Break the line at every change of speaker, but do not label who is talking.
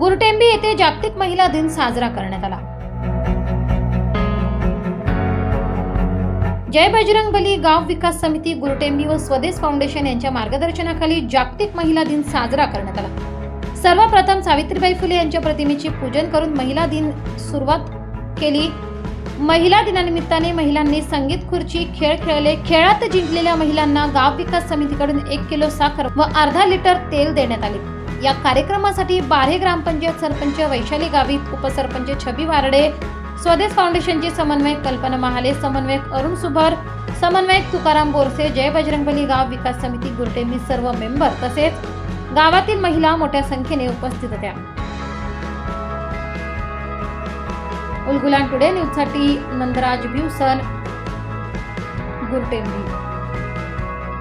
गुरुटेंबी येथे जागतिक महिला दिन साजरा करण्यात आला. जय बजरंग बली गाव विकास समिती गुरुटेंबी व स्वदेश फाउंडेशन यांच्या मार्गदर्शनाखाली जागतिक महिला दिन साजरा करण्यात आला. सर्वप्रथम सावित्रीबाई फुले यांच्या प्रतिमेचे पूजन करून महिला दिन सुरुवात केली. महिला दिनानिमित्ताने महिलांनी संगीत खुर्ची खेळ खेळले. खेळात जिंकलेल्या महिलांना गाव विकास समितीकडून एक किलो साखर व अर्धा लिटर तेल देण्यात आले. या कार्यक्रमासाठी बारे ग्रामपंचायत सरपंच वैशाली गावित उपसरपंच छबी वारडे स्वदेश फाउंडेशनचे समन्वयक कल्पना महाले समन्वयक अरुण सुभर समन्वयक तुकाराम बोरसे जय बजरंगबली गाव विकास समिती गुरटेंबी सर्व मेंबर तसेच गावातील महिला मोठ्या संख्येने उपस्थित होत्या. उलगुलान टुडे न्यूजसाठी नंदराज भिवसन गुरटेंबी